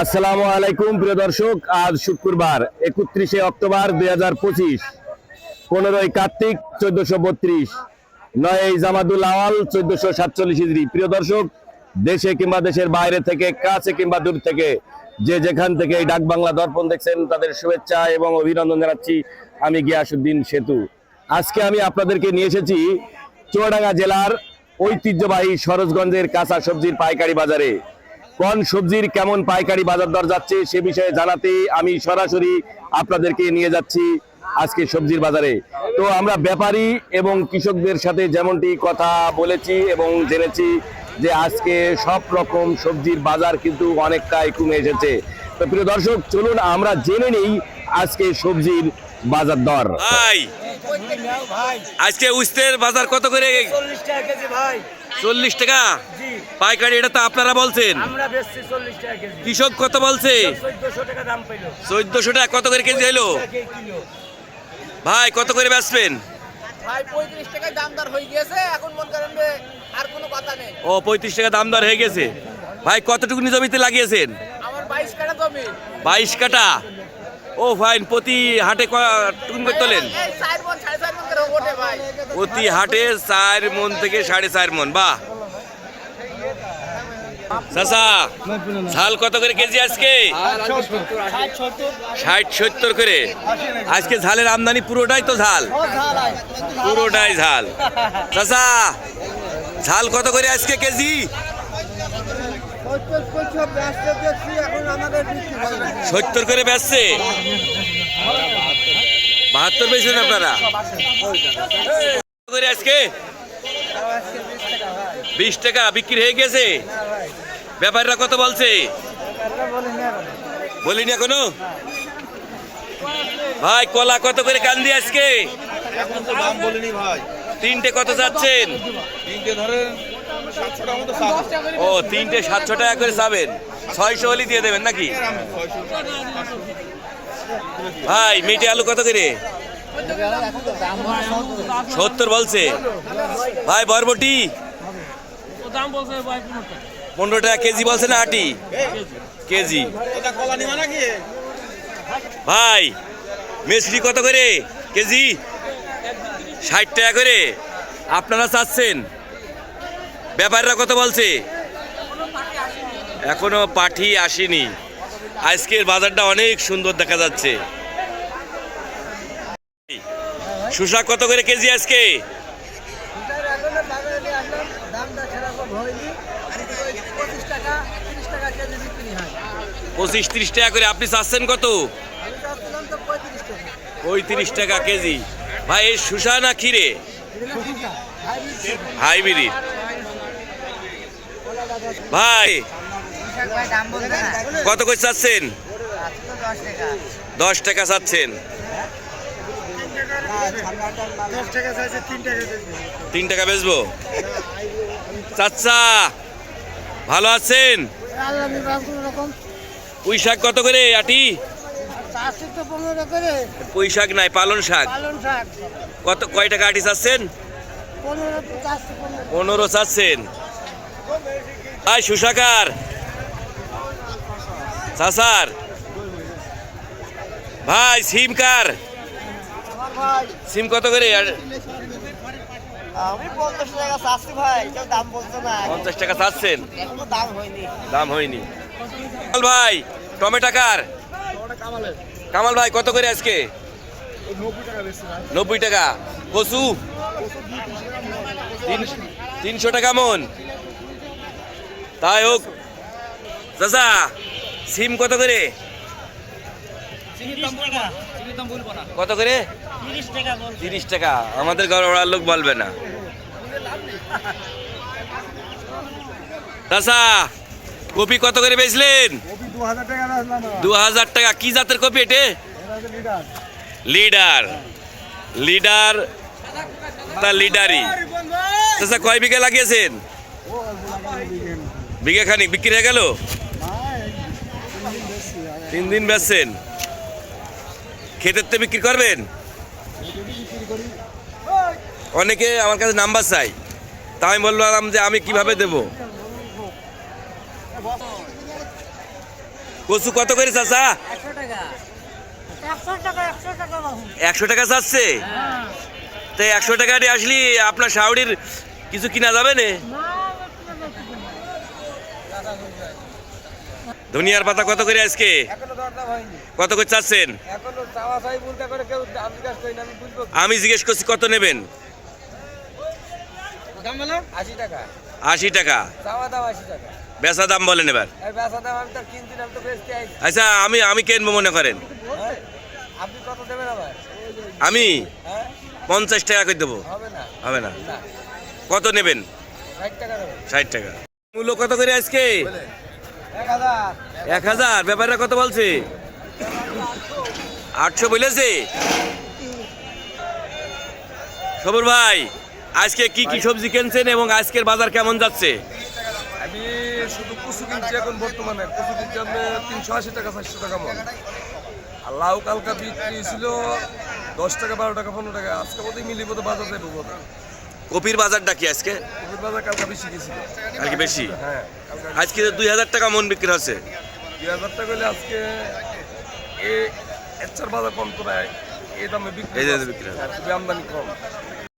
আসসালামু আলাইকুম, প্রিয় দর্শক, আজ শুক্রবার, একত্রিশে অক্টোবর দুই হাজার পঁচিশ, পনেরোই কার্তিক চোদ্দশো বত্রিশ, নয় জামাদুল আওয়াল চোদ্দশো সাতচল্লিশ ইজরি প্রিয় দর্শক, দেশে কিংবা দেশের বাইরে থেকে, কাছে কিংবা দূর থেকে, যে যেখান থেকে এই ডাক বাংলা দর্পণ দেখছেন, তাদের শুভেচ্ছা এবং অভিনন্দন জানাচ্ছি আমি গিয়াসুদ্দিন সেতু। আজকে আমি আপনাদেরকে নিয়ে এসেছি চুয়াডাঙ্গা জেলার ঐতিহ্যবাহী সরোজগঞ্জের কাঁচা সবজির পাইকারি বাজারে। কোন সবজির কেমন পাইকারি বাজার দর যাচ্ছে সে বিষয়ে জানাতে আমি সরাসরি আপনাদেরকে নিয়ে যাচ্ছি আজকে সবজির বাজারে। তো আমরা ব্যাপারী এবং কৃষকদের সাথে যেমনটি কথা বলেছি এবং জেনেছি যে আজকে সব রকম সবজির বাজার কিন্তু অনেকটাই কমে এসেছে। তো প্রিয় দর্শক চলুন আমরা জেনে নেই আজকে সবজির বাজার দর। ভাই আজকে উস্তের বাজার কত করে? চল্লিশ টাকা কেজি ভাই। চল্লিশ টাকা? পাইকারি এটা তো আপনারা বলছেন। আমরা বেচছি চল্লিশ টাকা কেজি। কৃষক কত বলছে? চোদ্দশো টাকা দাম পেল চোদ্দশো টাকা কত করে কেজি হলো কিলো। ভাই কত করে বেচবেন? ভাই পঁয়ত্রিশ টাকায় দাম দর হয়ে গিয়েছে এখন মন করেন যে আর কোনো কথা নেই। ও পঁয়ত্রিশ টাকা দাম দর হয়ে গেছে। ভাই কতটুকু জমিতে লাগিয়েছেন? আমার বাইশ কাটা বাইশ কাটা ও ফাইন প্রতি হাটে টুকুন করে তোলেন? প্রতি হাটে চার মন থেকে সাড়ে চার মন চাচা, ঝাল কত করে কেজি আজকে? ষাট সত্তর করে। আজকে ঝালের আমদানি পুরোটাই তো ঝাল। পুরোটাই ঝাল। ঝাল কত করে আজকে কেজি? সত্তর করে বেচছে। বাহাত্তর পেয়েছেন আপনারা। আজকে? বিশ টাকা, বিক্রি হয়ে গেছে। ব্যাপারীরা কত বলছে? বলিনি এখনও? ভাই, কলা কত করে কান্দি আজকে? তিনটে কত চাবো ও, তিনটে সাতশো টাকা করে যাবেন ছয়শো হলি দিয়ে দেবেন নাকি? ভাই, মিটে আলু কত করে? সত্তর বলছে। ভাই, বরবটি? পনেরো টাকা কেজি বলছে না আটি? কেজি। ভাই, মিষ্টি কত করে? কেজি? ষাট টাকা করে। আপনারা চাচ্ছেন? ব্যাপাররা কত বলছে? এখনও পাঠি আসেনি। আজকের বাজারটা অনেক সুন্দর দেখা যাচ্ছে। শুষা কত করে কেজি আজকে? পঁচিশ ত্রিশ টাকা করে আপনি চাচ্ছেন কত? পঁয়ত্রিশ টাকা। কেজি। ভাই এই শুষা না ক্ষীরে? হাইব্রিড। ভাই কত করে চাচ্ছেন? দশ টাকা। চাচ্ছেন। তিন টাকা বেচবো। চাচ্চা ভালো আছেন? পুঁই শাক কত করে আটি? পুঁই শাক নাই পালন শাক। কত কয় টাকা আটি চাচ্ছেন? পনেরো চাচ্ছেন। ভাই সুশাকার চাচার ভাই, সিম কার? সিম কত করে? পঞ্চাশ টাকা চাচ্ছেন? দাম হয়নি। কামাল ভাই, টমেটো কার? কামাল ভাই, কত করে আজকে? নব্বই টাকা। কচু? তিন- তিনশো টাকা মন। তাই হোক, চাচা সিম কত করে? কত করে? তিরিশ টাকা আমাদের গড়ার লোক বলবে না। চাচা কপি কত করে বেচলেন? দু হাজার টাকা কি জাতের কপি এটে? লিডার। লিডার। তা লিডারই। চাচা কয় বিঘা লাগিয়েছেন? বিঘে খানিক। বিক্রি হয়ে গেল? তিন দিন বেচছেন। ক্ষেতের তো বিক্রি করবেন? অনেকে আমার কাছে নাম্বার চাই। তা আমি বললাম যে আমি কীভাবে দেব? কচু কত করে চাচা? একশো টাকা, চাচ্ছে? তাই একশো টাকা দিয়ে আসলি, আপনার শাওড়ির কিছু কিনা যাবে না? ধনিয়ার পাতা কত করে আজকে? এখনও দরদাম হয়নি। কত করে চাচ্ছেন? এখনও চাওয়া চাই বলতে করে কেউ দাম জিজ্ঞাসা করি না আমি জিজ্ঞেস করছি কত নেবেন? আশি টাকা। চাওয়া দাম আশি বেচা দাম বলেন এবার। আচ্ছা আমি আমি কিনবো মনে করেন। হ্যাঁ? আপনি কত দেবেন আবার? আমি? হ্যাঁ? পঞ্চাশ টাকা করে দেবো। হবে না। হবে না। না। কত নেবেন? ষাট টাকা। মূল্য কত করে আজকে? এক হাজার। ব্যাপারটা কত বলছে? আটশো বলেছে? সবুর ভাই আজকে কি কি সবজি কিনছেন এবং আজকের বাজার কেমন যাচ্ছে? আমি শুধু কচু কিনছি এখন বর্তমানে। কচু কিনছি তিনশো আশি টাকা চারশো টাকা মন। আর লাউ কালকা বিক্রি ছিল দশ টাকা বারো টাকা পনেরো টাকা। আজকে বোধহয় মিলি বোধহয় বাজার যাইব বোধহয়। কপির বাজারটা কি আজকে? কপির বাজার বেশি গেছিল। কালকে বেশি? হ্যাঁ। আজকে দুই হাজার টাকা মন বিক্রি হচ্ছে। দুই হাজার টাকা হলে আজকে এ এর বাজার কম তো এই দামে বিক্রি আমদানি কম।